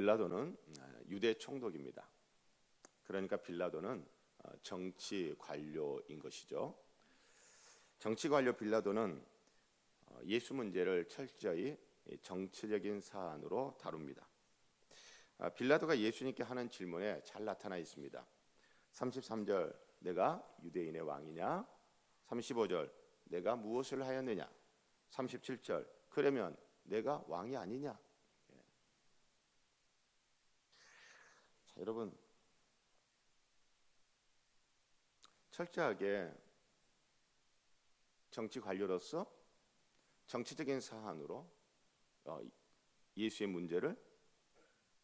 빌라도는 아, 유대 총독입니다. 그러니까 빌라도는 어, 정치 관료인 것이죠. 정치 관료 빌라도는 어, 예수 문제를 철저히 정치적인 사안으로 다룹니다. 아, 빌라도가 예수님께 하는 질문에 잘 나타나 있습니다. 33절 내가 유대인의 왕이냐? 35절 내가 무엇을 하였느냐? 37절 그러면 내가 왕이 아니냐? 예. 자, 여러분 철저하게 정치 관료로서 정치적인 사안으로 어, 예수의 문제를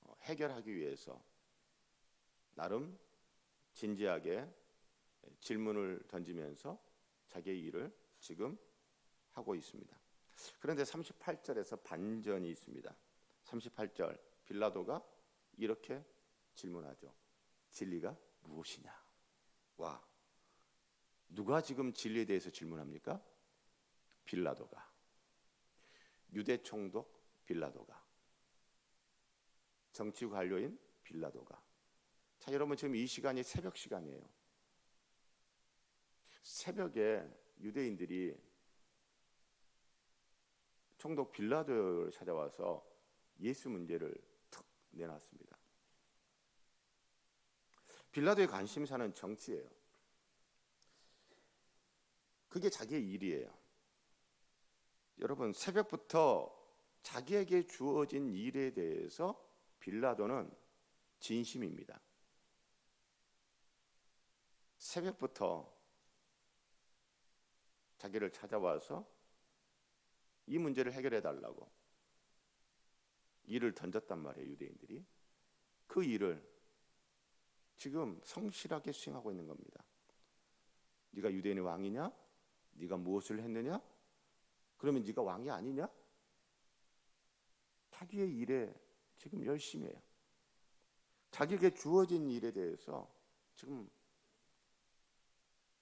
어, 해결하기 위해서 나름 진지하게 질문을 던지면서 자기의 일을 지금 하고 있습니다. 그런데 38절에서 반전이 있습니다. 38절 빌라도가 이렇게 질문하죠. 진리가 무엇이냐? 와. 누가 지금 진리에 대해서 질문합니까? 빌라도가. 유대 총독 빌라도가. 정치 관료인 빌라도가. 자, 여러분 지금 이 시간이 새벽 시간이에요. 새벽에 유대인들이 총독 빌라도를 찾아와서 예수 문제를 툭 내놨습니다. 빌라도의 관심사는 정치예요. 그게 자기의 일이에요. 여러분 새벽부터 자기에게 주어진 일에 대해서 빌라도는 진심입니다. 새벽부터 자기를 찾아와서 이 문제를 해결해 달라고 일을 던졌단 말이에요, 유대인들이. 그 일을 지금 성실하게 수행하고 있는 겁니다. 네가 유대인의 왕이냐? 네가 무엇을 했느냐? 그러면 네가 왕이 아니냐? 자기의 일에 지금 열심히 해요. 자기에게 주어진 일에 대해서 지금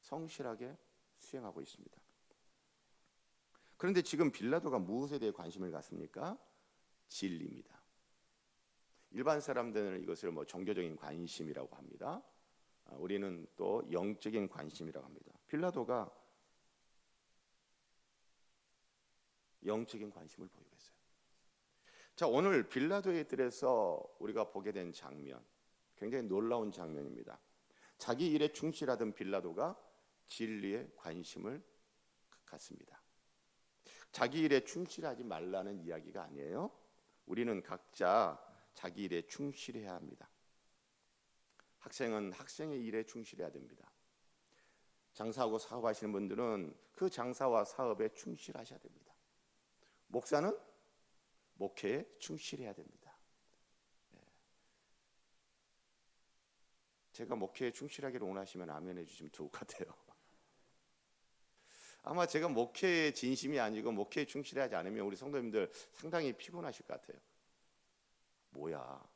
성실하게 수행하고 있습니다. 그런데 지금 빌라도가 무엇에 대해 관심을 갖습니까? 진리입니다. 일반 사람들은 이것을 뭐 종교적인 관심이라고 합니다. 아, 우리는 또 영적인 관심이라고 합니다. 빌라도가 영적인 관심을 보이고 있어요. 자, 오늘 빌라도의 뜰에서 우리가 보게 된 장면, 굉장히 놀라운 장면입니다. 자기 일에 충실하던 빌라도가 진리에 관심을 갖습니다. 자기 일에 충실하지 말라는 이야기가 아니에요. 우리는 각자 자기 일에 충실해야 합니다. 학생은 학생의 일에 충실해야 됩니다. 장사하고 사업하시는 분들은 그 장사와 사업에 충실하셔야 됩니다. 목사는 목회에 충실해야 됩니다. 예. 제가 목회에 충실하기를 원하시면 아멘해 주시면 좋을 것 같아요. 아마 제가 목회에 진심이 아니고 목회에 충실하지 않으면 우리 성도님들 상당히 피곤하실 것 같아요. 뭐야?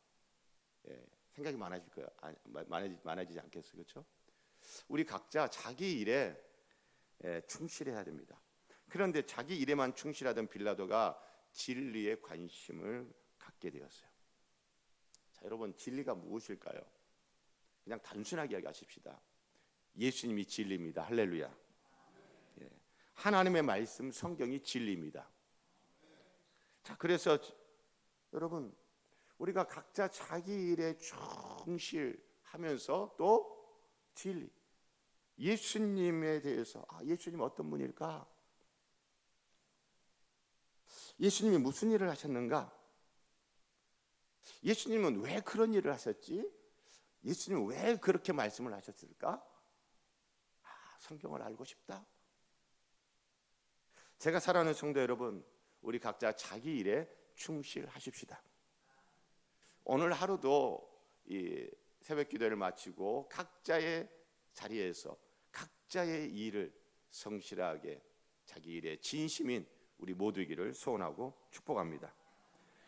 예, 생각이 많아질 거야. 아니, 많아지, 많아지지 않겠어요, 그렇죠? 우리 각자 자기 일에 예, 충실해야 됩니다. 그런데 자기 일에만 충실하던 빌라도가 진리에 관심을 갖게 되었어요. 자, 여러분 진리가 무엇일까요? 그냥 단순하게 이야기하십시다. 예수님이 진리입니다. 할렐루야. 예. 하나님의 말씀 성경이 진리입니다. 자, 그래서 여러분 우리가 각자 자기 일에 충실하면서 또 진리 예수님에 대해서 아, 예수님 어떤 분일까? 예수님이 무슨 일을 하셨는가? 예수님은 왜 그런 일을 하셨지? 예수님은 왜 그렇게 말씀을 하셨을까? 아, 성경을 알고 싶다. 제가 사랑하는 성도 여러분, 우리 각자 자기 일에 충실하십시다. 오늘 하루도 이 새벽 기도를 마치고 각자의 자리에서 각자의 일을 성실하게 자기 일에 진심인 우리 모두이기를 소원하고 축복합니다.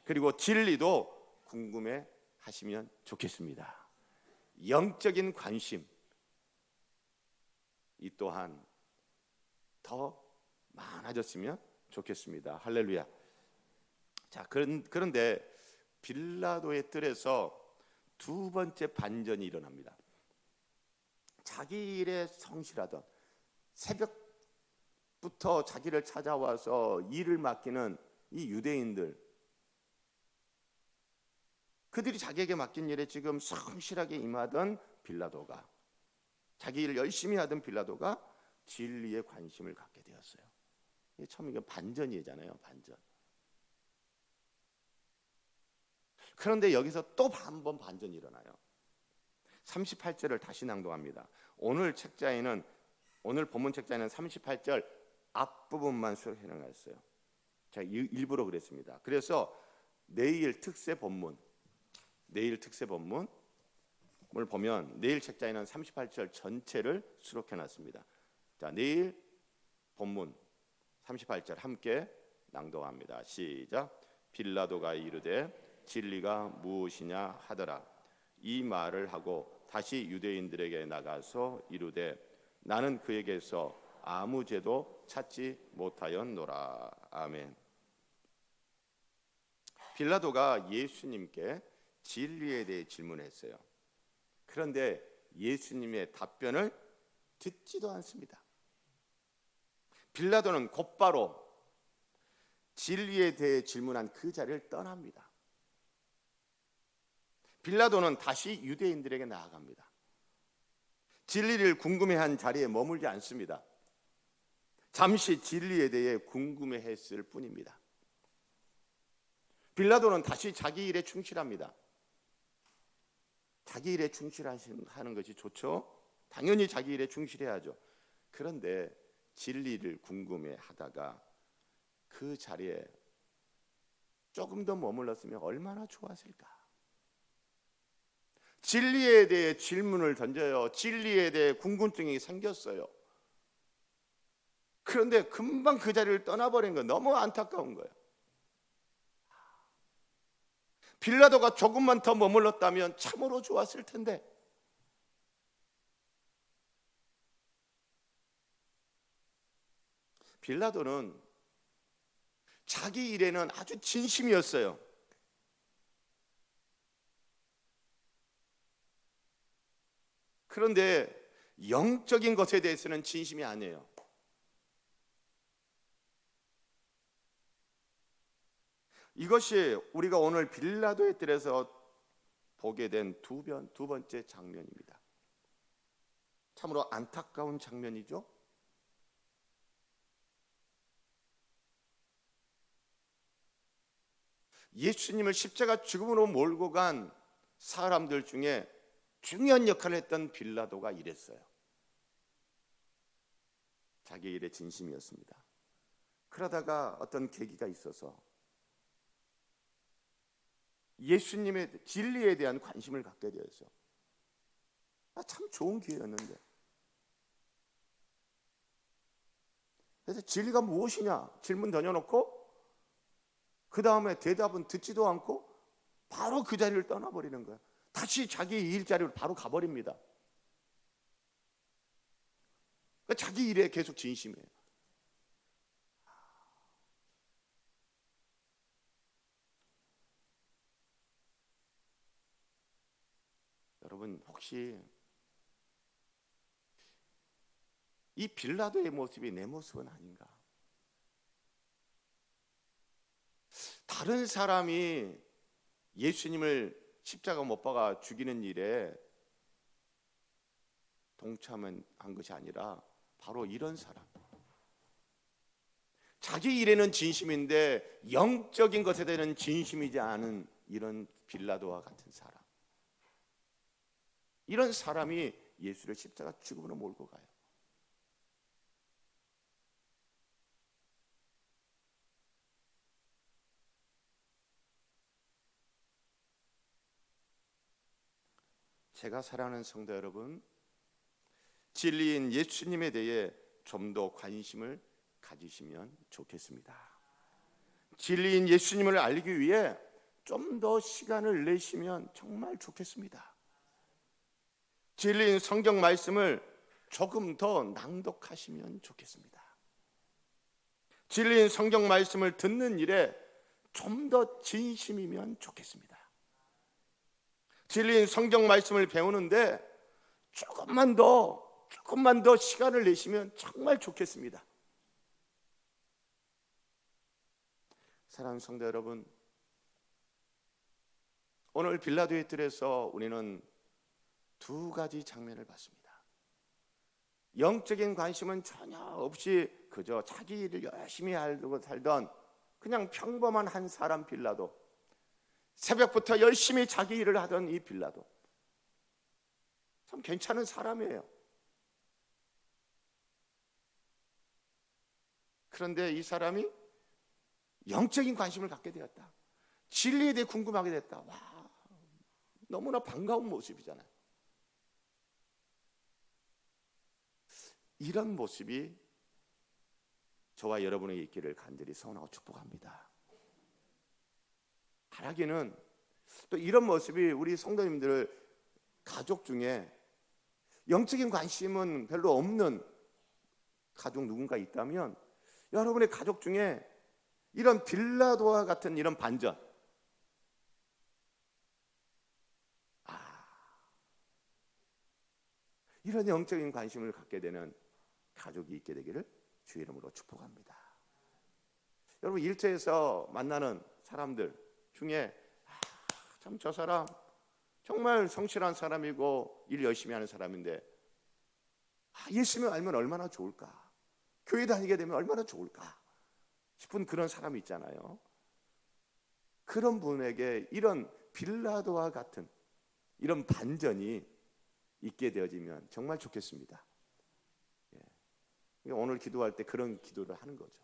그리고 진리도 궁금해 하시면 좋겠습니다. 영적인 관심 이 또한 더 많아졌으면 좋겠습니다. 할렐루야. 자, 그런, 그런데 빌라도의 뜰에서 두 번째 반전이 일어납니다. 자기 일에 성실하던 새벽부터 자기를 찾아와서 일을 맡기는 이 유대인들 그들이 자기에게 맡긴 일에 지금 성실하게 임하던 빌라도가 자기 일을 열심히 하던 빌라도가 진리에 관심을 갖게 되었어요. 처음 이게 반전이잖아요, 반전. 그런데 여기서 또 한 번 반전이 일어나요. 38절을 다시 낭독합니다. 오늘 책자에는 오늘 본문 책자에는 38절 앞부분만 놓았어요. 제가 일부러 그랬습니다. 그래서 내일 특세 본문 내일 특세 본문을 보면 내일 책자에는 38절 전체를 수록해 놨습니다. 자, 내일 본문 38절 함께 낭독합니다. 시작. 빌라도가 이르되 진리가 무엇이냐 하더라. 이 말을 하고 다시 유대인들에게 나가서 이르되 나는 그에게서 아무 죄도 찾지 못하였노라. 아멘. 빌라도가 예수님께 진리에 대해 질문했어요. 그런데 예수님의 답변을 듣지도 않습니다. 빌라도는 곧바로 진리에 대해 질문한 그 자리를 떠납니다. 빌라도는 다시 유대인들에게 나아갑니다. 진리를 궁금해한 자리에 머물지 않습니다. 잠시 진리에 대해 궁금해했을 뿐입니다. 빌라도는 다시 자기 일에 충실합니다. 자기 일에 충실하는 것이 좋죠. 당연히 자기 일에 충실해야죠. 그런데 진리를 궁금해 하다가 그 자리에 조금 더 머물렀으면 얼마나 좋았을까? 진리에 대해 질문을 던져요. 진리에 대해 궁금증이 생겼어요. 그런데 금방 그 자리를 떠나버린 거 너무 안타까운 거예요. 빌라도가 조금만 더 머물렀다면 참으로 좋았을 텐데. 빌라도는 자기 일에는 아주 진심이었어요. 그런데 영적인 것에 대해서는 진심이 아니에요. 이것이 우리가 오늘 빌라도의 뜰에서 보게 된두두 번째 장면입니다. 참으로 안타까운 장면이죠. 예수님을 십자가 죽음으로 몰고 간 사람들 중에 중요한 역할을 했던 빌라도가 이랬어요. 자기 일에 진심이었습니다. 그러다가 어떤 계기가 있어서 예수님의 진리에 대한 관심을 갖게 되었어요. 아, 참 좋은 기회였는데. 그래서 진리가 무엇이냐 질문 던져놓고 그 다음에 대답은 듣지도 않고 바로 그 자리를 떠나버리는 거야. 다시 자기 일자리로 바로 가버립니다. 그러니까 자기 일에 계속 진심이에요. 여러분 혹시 이 빌라도의 모습이 내 모습은 아닌가? 다른 사람이 예수님을 십자가 못 박아 죽이는 일에 동참한 것이 아니라 바로 이런 사람. 자기 일에는 진심인데 영적인 것에 대한 진심이지 않은 이런 빌라도와 같은 사람. 이런 사람이 예수를 십자가 죽음으로 몰고 가요. 제가 사랑하는 성도 여러분, 진리인 예수님에 대해 좀 더 관심을 가지시면 좋겠습니다. 진리인 예수님을 알기 위해 좀 더 시간을 내시면 정말 좋겠습니다. 진리인 성경 말씀을 조금 더 낭독하시면 좋겠습니다. 진리인 성경 말씀을 듣는 일에 좀 더 진심이면 좋겠습니다. 진리인 성경 말씀을 배우는데 조금만 더 조금만 더 시간을 내시면 정말 좋겠습니다. 사랑하는 성도 여러분, 오늘 빌라도의 뜰에서 우리는 두 가지 장면을 봤습니다. 영적인 관심은 전혀 없이 그저 자기 일을 열심히 하고 살던 그냥 평범한 한 사람 빌라도 새벽부터 열심히 자기 일을 하던 이 빌라도 참 괜찮은 사람이에요. 그런데 이 사람이 영적인 관심을 갖게 되었다. 진리에 대해 궁금하게 됐다. 와, 너무나 반가운 모습이잖아요. 이런 모습이 저와 여러분에게 있기를 간절히 소원하고 축복합니다. 바라기는 또 이런 모습이 우리 성도님들 가족 중에 영적인 관심은 별로 없는 가족 누군가 있다면 여러분의 가족 중에 이런 빌라도와 같은 이런 반전 아, 이런 영적인 관심을 갖게 되는 가족이 있게 되기를 주의 이름으로 축복합니다. 여러분 일터에서 만나는 사람들 중에 아, 참저 사람 정말 성실한 사람이고 일 열심히 하는 사람인데 아, 예수님을 알면 얼마나 좋을까? 교회 다니게 되면 얼마나 좋을까? 싶은 그런 사람이 있잖아요. 그런 분에게 이런 빌라도와 같은 이런 반전이 있게 되어지면 정말 좋겠습니다. 예. 오늘 기도할 때 그런 기도를 하는 거죠.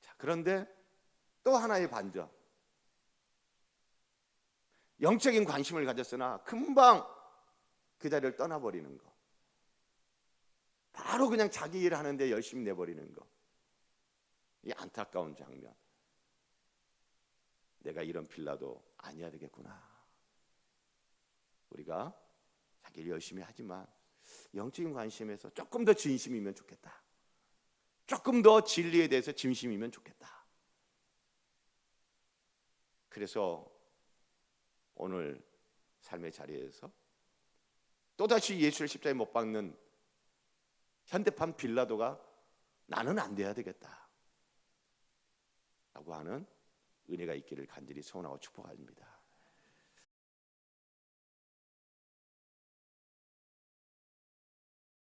자, 그런데 또 하나의 반전. 영적인 관심을 가졌으나 금방 그 자리를 떠나버리는 거. 바로 그냥 자기 일 하는데 열심히 내버리는 거. 이 안타까운 장면. 내가 이런 빌라도 아니야 되겠구나. 우리가 자기 일 열심히 하지만 영적인 관심에서 조금 더 진심이면 좋겠다. 조금 더 진리에 대해서 진심이면 좋겠다. 그래서 오늘 삶의 자리에서 또다시 예수를 십자가에 못 박는 현대판 빌라도가 나는 안 돼야 되겠다. 라고 하는 은혜가 있기를 간절히 소원하고 축복합니다.